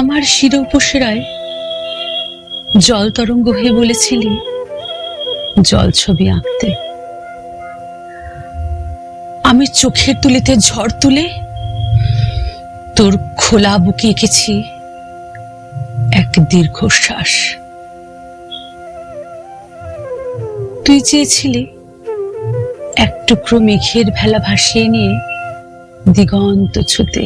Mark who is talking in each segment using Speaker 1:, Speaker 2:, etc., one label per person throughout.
Speaker 1: আমার শিরোপসেরায় জল তরঙ্গ হয়ে বলেছিলি, জল ছবি আঁকতে। আমি চোখের তুলিতে ঝড় তুলে তোর খোলা বুকে এঁকেছি এক দীর্ঘশ্বাস। তুই চেয়েছিলি এক টুকরো মেঘের ভেলা ভাসিয়ে নিয়ে দিগন্ত ছুতে।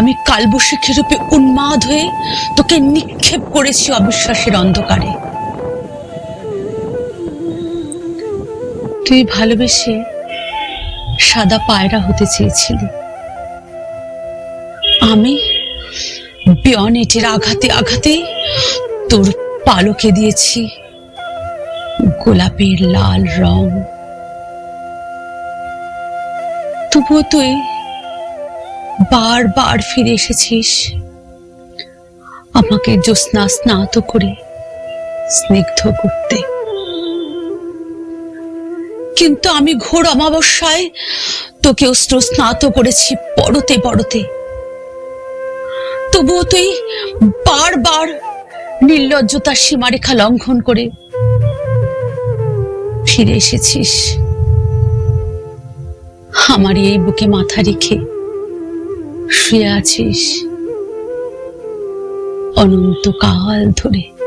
Speaker 1: আমি কালবৈশাখী রূপে উন্মাদ হয়ে তোকে নিক্ষেপ করেছি অবিশ্বাসের অন্ধকারে। তুই ভালোবেসে সাদা পায়রা হতে চেয়েছিলি। আমি বিয়নেটের আঘাতে আঘাতে তোর পালকে দিয়েছি গোলাপের লাল রং। তবুও তুই বারবার ফিরে এসেছিস। আমাকে জ্যোৎস্না স্নাত করে স্নিগ্ধ করতে। কিন্তু আমি ঘোর অমাবস্যায় তোকে অস্ত্র স্নাত করেছি পড়তে পড়তে তবুও তুই বারবার নির্লজ্জতার সীমারেখা লঙ্ঘন করে ফিরে এসেছিস। আমার এই বুকে মাথা রেখে শুয়ে আছিস? অনন্তকাল ধরে